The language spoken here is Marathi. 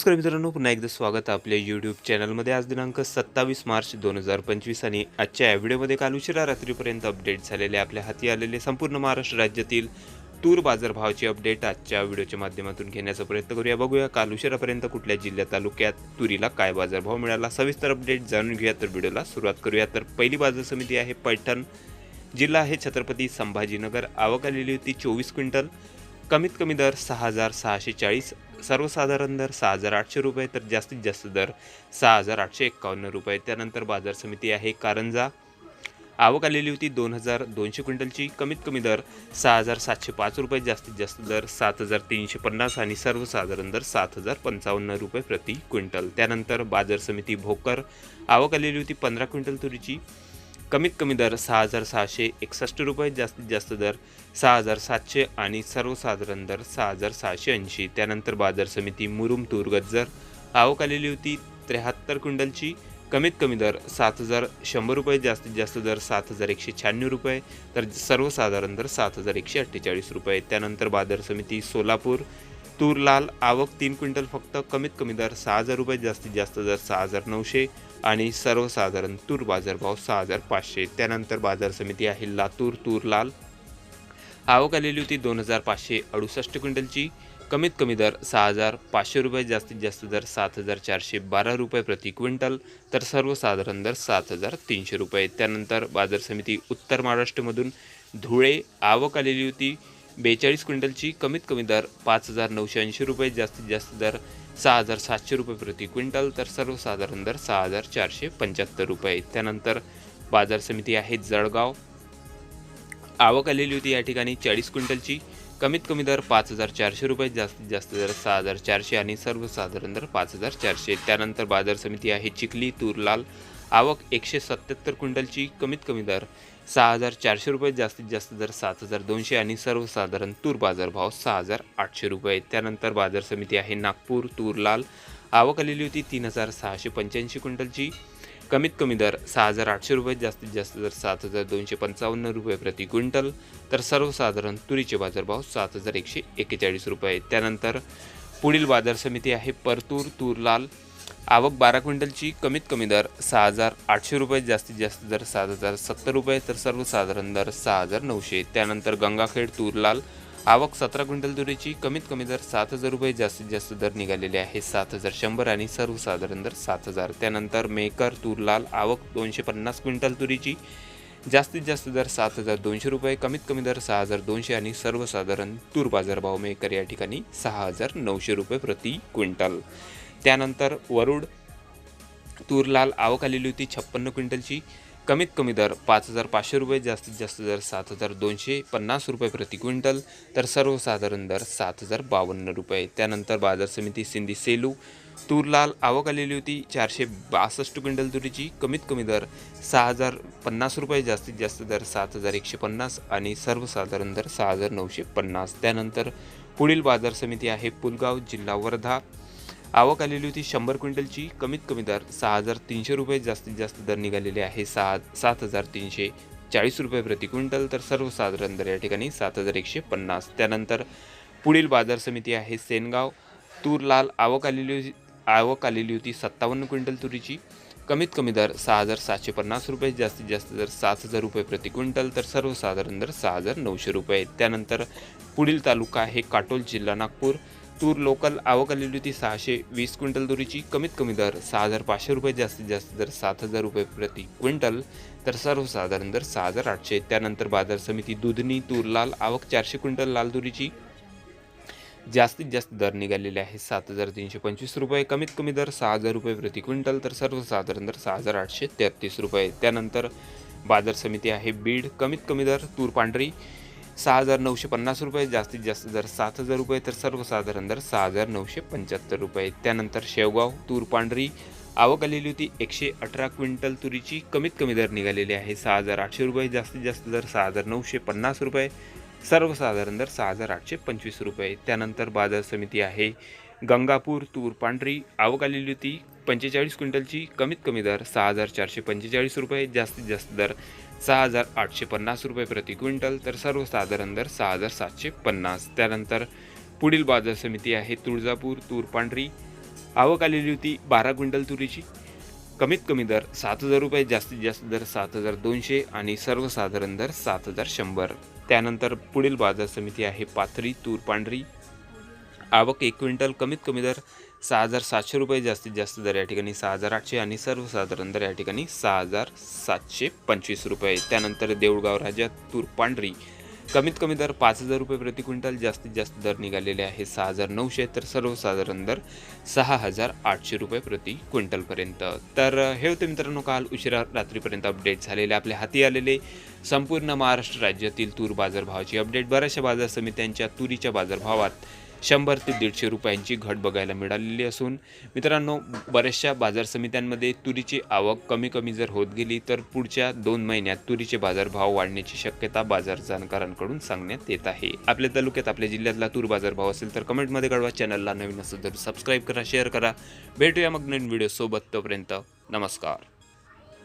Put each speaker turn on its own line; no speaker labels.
नमस्कार मित्रांनो पुन्हा एकदा स्वागत आपल्या यूट्यूब चॅनलमध्ये आज दिनांक सत्तावीस मार्च दोन हजार पंचवीस आणि आजच्या या व्हिडिओमध्ये काल उशिरा रात्रीपर्यंत अपडेट झालेले आपल्या हाती आलेले संपूर्ण महाराष्ट्र राज्यातील तूर बाजारभावाची अपडेट आजच्या व्हिडिओच्या माध्यमातून घेण्याचा प्रयत्न करूया. बघूया काल उशिरापर्यंत कुठल्या जिल्ह्या तालुक्यात तुरीला काय बाजारभाव मिळाला. सविस्तर अपडेट जाणून घेऊया तर व्हिडिओला सुरुवात करूया. तर पहिली बाजार समिती आहे पैठण जिल्हा आहे छत्रपती संभाजीनगर. आवक आलेली होती चोवीस क्विंटल. कमीत कमी दर सहा हजार सहाशे चाळीस सर्वसाधारण दर सहा हजार आठशे रुपये तर जास्तीत जास्त दर सहा हजार आठशे एक्कावन्न रुपये. त्यानंतर बाजार समिती आहे कारंजा. आवक आलेली होती दोन हजार दोनशे क्विंटलची. कमीत कमी दर सहा हजार सातशे पाच रुपये जास्तीत जास्त दर सात हजार तीनशे पन्नास आणि सर्वसाधारण दर सात हजार पंचावन्न रुपये प्रति क्विंटल. त्यानंतर बाजार समिती भोकर. आवक आलेली होती पंधरा क्विंटल तुरीची. कमीत कमी दर सहा हजार सहाशे एकसष्ट रुपये जास्तीत जास्त दर सहा हजार सातशे आणि सर्वसाधारण दर सहा हजार सहाशे ऐंशी. त्यानंतर बाजार समिती मुरुम तूर गज्जर. आवक आलेली होती त्र्याहत्तर क्विंटलची. कमीत कमी दर सात हजार शंभर रुपये जास्तीत जास्त दर सात हजार एकशे शहाण्णव रुपये तर सर्वसाधारण दर सात हजार एकशे अठ्ठेचाळीस रुपये. त्यानंतर बाजार समिती सोलापूर तूर लाल आवक तीन क्विंटल फक्त. कमीत कमी दर सहा हजार रुपये जास्तीत जास्त दर सहा हजार नऊशे. आणि सर्वसाधारण तूर बाजारभाव सहा हजार पाचशे. त्यानंतर बाजार समिती आहे लातूर तूर लाल. आवक आलेली होती दोन हजार पाचशे अडुसष्ट क्विंटलची. कमीत कमी दर सहा हजार पाचशे रुपये जास्तीत जास्त दर सात हजार चारशे बारा रुपये प्रति क्विंटल तर सर्वसाधारण दर सात हजार तीनशे रुपये. त्यानंतर बाजार समिती उत्तर महाराष्ट्रमधून धुळे आवक आलेली होती बेचाळीस क्विंटलची कमीत कमी दर पाच हजार नऊशे ऐंशी रुपये जास्तीत जास्त दर सहा हजार सातशे रुपये प्रति क्विंटल तर सर्वसाधारण दर सहा हजार चारशे पंच्याहत्तर रुपये. त्यानंतर बाजार समिती आहे जळगाव. आवक आलेली होती या ठिकाणी चाळीस क्विंटलची. कमीत कमी दर पाच हजार चारशे रुपये जास्तीत जास्त दर सहा हजार चारशे आणि सर्वसाधारण दर पाच हजार चारशे. त्यानंतर बाजार समिती आहे चिखली तूरलाल आवक एकशे सत्याहत्तर क्विंटलची कमीत कमी दर सहा हजार चारशे रुपये जास्तीत जास्त दर सात हजार दोनशे आणि सर्वसाधारण तूर बाजारभाव सहा हजार आठशे रुपये. त्यानंतर बाजार समिती आहे नागपूर तूर लाल आवक आलेली होती तीन हजार सहाशे पंच्याऐंशी क्विंटलची. कमीत कमी दर सहा हजार आठशे रुपये जास्तीत जास्त दर सात हजार दोनशे पंचावन्न रुपये प्रति क्विंटल. तर सर्वसाधारण तुरीचे बाजारभाव सात हजार एकशे एक्केचाळीस रुपये. त्यानंतर पुढील बाजार समिती आहे परतूर तूर लाल आवक बारा क्विंटलची कमीत कमी दर सहा हजार आठशे रुपये जास्तीत जास्त दर सात हजार सत्तर रुपये तर सर्वसाधारण दर सहा हजार नऊशे. त्यानंतर गंगाखेड तूरलाल आवक सतरा क्विंटल तुरीची कमीत कमी दर सात हजार रुपये जास्तीत जास्त दर निघालेले आहे सात हजार शंभर आणि सर्वसाधारण दर सात हजार. त्यानंतर मेकर तूरलाल आवक दोनशे पन्नास क्विंटल तुरीची जास्तीत जास्त दर सात हजार दोनशे रुपये कमीत कमी दर सहा हजार दोनशे आणि सर्वसाधारण तूर बाजारभाव मेकर या ठिकाणी सहा हजार नऊशे रुपये प्रति क्विंटल. त्यानंतर वरुड तूर लाल आवक आलेली होती छप्पन्न क्विंटलची. कमीत कमी दर पाच हजार पाचशे रुपये जास्तीत जास्त दर सात हजार दोनशे पन्नास रुपये प्रति क्विंटल तर सर्वसाधारण दर सात हजार बावन्न रुपये. त्यानंतर बाजार समिती सिंधी सेलू तूर लाल आवक आलेली होती चारशे बासष्ट क्विंटल तुरीची. कमीत कमी दर सहा हजार पन्नास रुपये जास्तीत जास्त दर सात हजार एकशे पन्नास आणि सर्वसाधारण दर सहा हजार नऊशे पन्नास. त्यानंतर पुढील बाजार समिती आहे पुलगाव जिल्हा वर्धा आवक आलेली होती शंभर क्विंटलची. कमीत कमी दर सहा हजार तीनशे रुपये जास्तीत जास्त दर निघालेले आहे सहा सात हजार तीनशे चाळीस रुपये प्रति क्विंटल. तर सर्वसाधारण दर या ठिकाणी सात हजार एकशे पन्नास. त्यानंतर पुढील बाजार समिती आहे सेनगाव. तूर लाल आवक आलेली होती आवक आलेली होती सत्तावन्न क्विंटल तुरीची. कमीत कमी दर सहा हजार सातशे पन्नास रुपये जास्तीत जास्त दर सात हजार रुपये प्रति क्विंटल. तर सर्वसाधारण दर सहा हजार नऊशे रुपये. त्यानंतर पुढील तालुका आहे काटोल जिल्हा नागपूर. तूर लोकल आवक आलेली होती सहाशे वीस क्विंटल तुरीची कमीत कमी दर सहा हजार पाचशे रुपये जास्तीत जास्त दर सात हजार रुपये प्रति क्विंटल. तर सर्वसाधारण दर सहा हजार आठशे. त्यानंतर बाजार समिती दुधनी तूर लाल आवक चारशे क्विंटल लाल तुरीची जास्तीत जास्त दर निघालेले आहे सात हजार तीनशे पंचवीस रुपये. कमीत कमी दर सहा हजार रुपये प्रति क्विंटल. तर सर्वसाधारण दर सहा हजार आठशे तेहतीस रुपये. त्यानंतर बाजार समिती आहे बीड. कमीत कमी दर तूर पांढरी. सहा हजार नऊशे पन्नास रुपये जास्तीत जास्त दर सात हजार रुपये तर सर्वसाधारण दर सहा हजार नऊशे पंच्याहत्तर रुपये. त्यानंतर शेवगाव तूर पांढरी आवक आलेली होती एकशे अठरा क्विंटल तुरीची. कमीत कमी दर निघालेली आहे सहा हजार आठशे रुपये जास्तीत जास्त दर सहा हजार नऊशे पन्नास रुपये. सर्वसाधारण दर सहा हजार आठशे पंचवीस रुपये. त्यानंतर बाजार समिती आहे गंगापूर तूर पांढरी आवक आलेली होती पंचेचाळीस क्विंटलची. कमीत कमी दर सहा हजार चारशे पंचेचाळीस रुपये जास्तीत जास्त दर सहा हजार आठशे पन्नास रुपये प्रति क्विंटल तर सर्वसाधारण दर सहा हजार सातशे पन्नास. त्यानंतर पुढील बाजार समिती आहे तुळजापूर तूर पांढरी आवक आलेली होती बारा क्विंटल तुरीची. कमीत कमी दर सात हजार रुपये जास्तीत जास्त दर सात हजार दोनशे आणि सर्वसाधारण दर सात हजार शंभर. त्यानंतर पुढील बाजार समिती आहे पाथरी तूर पांढरी आवक एक क्विंटल कमीत कमी दर सहा हजार सातशे रुपये जास्तीत जास्त दर या ठिकाणी सहा हजार आठशे आणि सर्वसाधारण दर या ठिकाणी सहा हजार सातशे पंचवीस रुपये. त्यानंतर देऊळगाव राजा तूर पांढरी कमीत कमी दर पाच हजार रुपये प्रति क्विंटल जास्तीत जास्त दर निघालेले आहे सहा हजार नऊशे तर सर्वसाधारण दर सहा हजार आठशे रुपये प्रति क्विंटलपर्यंत तर हे होते मित्रांनो काल उशिरा रात्रीपर्यंत अपडेट झालेले आपल्या हाती आलेले संपूर्ण महाराष्ट्र राज्यातील तूर बाजारभावाची अपडेट बऱ्याचशा बाजार समित्यांच्या तुरीच्या बाजारभावात शंभर ते दीडशे रुपयांची घट बघायला मिळालेली असून मित्रांनो बऱ्याचशा बाजार समित्यांमध्ये तुरीची आवक कमी कमी जर होत गेली तर पुढच्या दोन महिन्यात तुरीचे बाजारभाव वाढण्याची शक्यता बाजार जाणकारांकडून सांगण्यात येत आहे. आपल्या तालुक्यात आपल्या जिल्ह्यातला तूर बाजारभाव असेल तर कमेंटमध्ये कळवा चॅनलला नवीन असेल तर सबस्क्राईब करा शेअर करा. भेटूया मग नवीन व्हिडिओ सोबत तोपर्यंत नमस्कार.